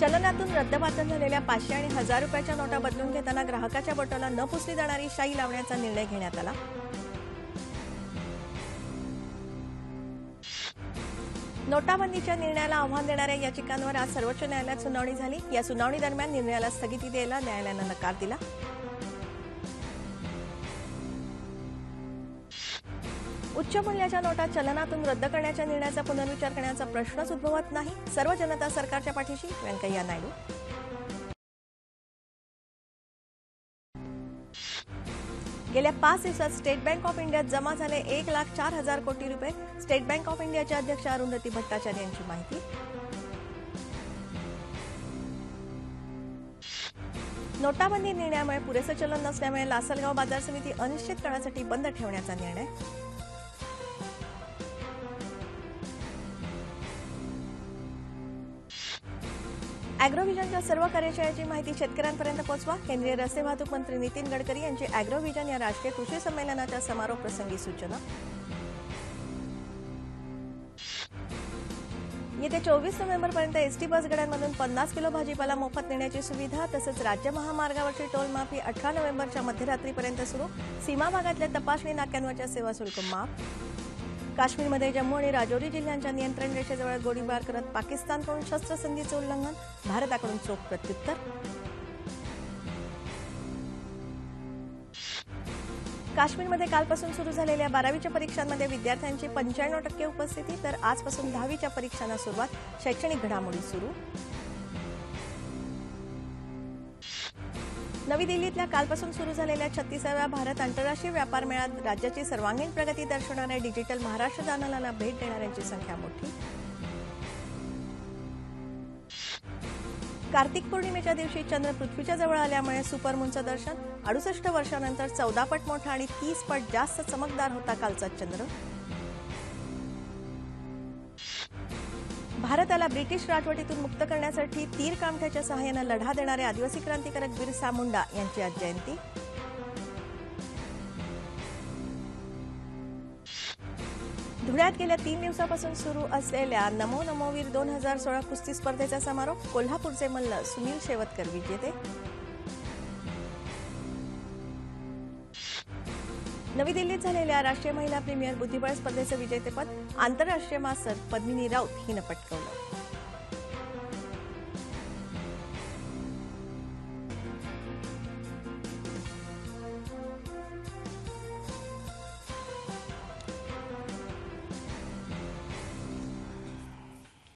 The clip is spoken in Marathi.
चलनातून रद्दबातल झालेल्या पाचशे आणि हजार रुपयाच्या नोटा बदलून घेताना ग्राहकाच्या बोटाला न पुसली जाणारी शाई लावण्याचा निर्णय घेण्यात आला. नोटाबंदीच्या निर्णयाला आव्हान देणाऱ्या याचिकांवर आज सर्वोच्च न्यायालयात सुनावणी झाली. या सुनावणी दरम्यान निर्णयाला स्थगिती द्यायला न्यायालयानं नकार दिला. उच्च मूल्याच्या नोटा चलनातून रद्द करण्याच्या निर्णयाचा पुनर्विचार करण्याचा प्रश्नच उद्भवत नाही. सर्व जनता सरकारच्या पाठीशी व्यंकय्या नायडू. गेल्या पाच दिवसात स्टेट बँक ऑफ इंडियात जमा झाले एक लाख चार हजार कोटी रुपये. स्टेट बँक ऑफ इंडियाच्या अध्यक्ष अरुंधती भट्टाचार्य यांची माहिती. नोटाबंदी निर्णयामुळे पुरेसं चलन नसल्यामुळे लासलगाव बाजार समिती अनिश्चित काळासाठी बंद ठेवण्याचा निर्णय. अॅग्रोव्हिजनच्या सर्व कार्यशाळेची माहिती शेतकऱ्यांपर्यंत पोहोचवा. केंद्रीय रस्ते वाहतूक मंत्री नितीन गडकरी यांची अॅग्रोव्हिजन या राष्ट्रीय कृषी संमेलनाच्या समारोप प्रसंगी सूचना. येत्या चोवीस नोव्हेंबरपर्यंत एसटी बसगाड्यांमधून पन्नास किलो भाजीपाला मोफत नेण्याची सुविधा तसंच राज्य महामार्गावरची टोल माफी अठरा नोव्हेंबरच्या मध्यरात्रीपर्यंत सुरू. सीमा भागातल्या तपासणी नाक्यांवरच्या सेवा शुल्क माफ. काश्मीरमध्ये जम्मू आणि राजौरी जिल्ह्यांच्या नियंत्रण रेषेजवळ गोळीबार करत पाकिस्तानकडून शस्त्रसंधीचं उल्लंघन भारताकडून चोख प्रत्युत्तर. काश्मीरमध्ये कालपासून सुरू झालेल्या बारावीच्या परीक्षांमध्ये विद्यार्थ्यांची पंच्याण्णव टक्के उपस्थिती तर आजपासून दहावीच्या परीक्षांना सुरुवात. शैक्षणिक घडामोडी सुरू. नवी दिल्लीतल्या कालपासून सुरू झालेल्या छत्तीसाव्या भारत आंतरराष्ट्रीय व्यापार मेळ्यात राज्याची सर्वांगीण प्रगती दर्शवणाऱ्या डिजिटल महाराष्ट्र दालनाला भेट देणाऱ्यांची संख्या मोठी. कार्तिक पौर्णिमेच्या दिवशी चंद्र पृथ्वीच्या जवळ आल्यामुळे सुपरमूनचं दर्शन. अडुसष्ट वर्षानंतर चौदा पट मोठा आणि तीस पट जास्त चमकदार होता कालचा चंद्र. भारताला ब्रिटिश राजवटीतून मुक्त करण्यासाठी तीर कामठ्याच्या सहाय्यानं लढा देणारे आदिवासी क्रांतिकारक बिरसा मुंडा यांची आज जयंती. धुळ्यात गेल्या तीन दिवसापासून सुरू असलेल्या नमो नमोवीर दोन हजार सोळा कुस्ती स्पर्धेचा समारोप कोल्हापूरचे मल्ल सुनील शेवतकर विजेते. नवी दिल्लीत झालेल्या राष्ट्रीय महिला प्रीमियर बुद्धिबळ स्पर्धेचं विजेतेपद आंतरराष्ट्रीय मास्तर पद्मिनी राऊत हिनं पटकवलं.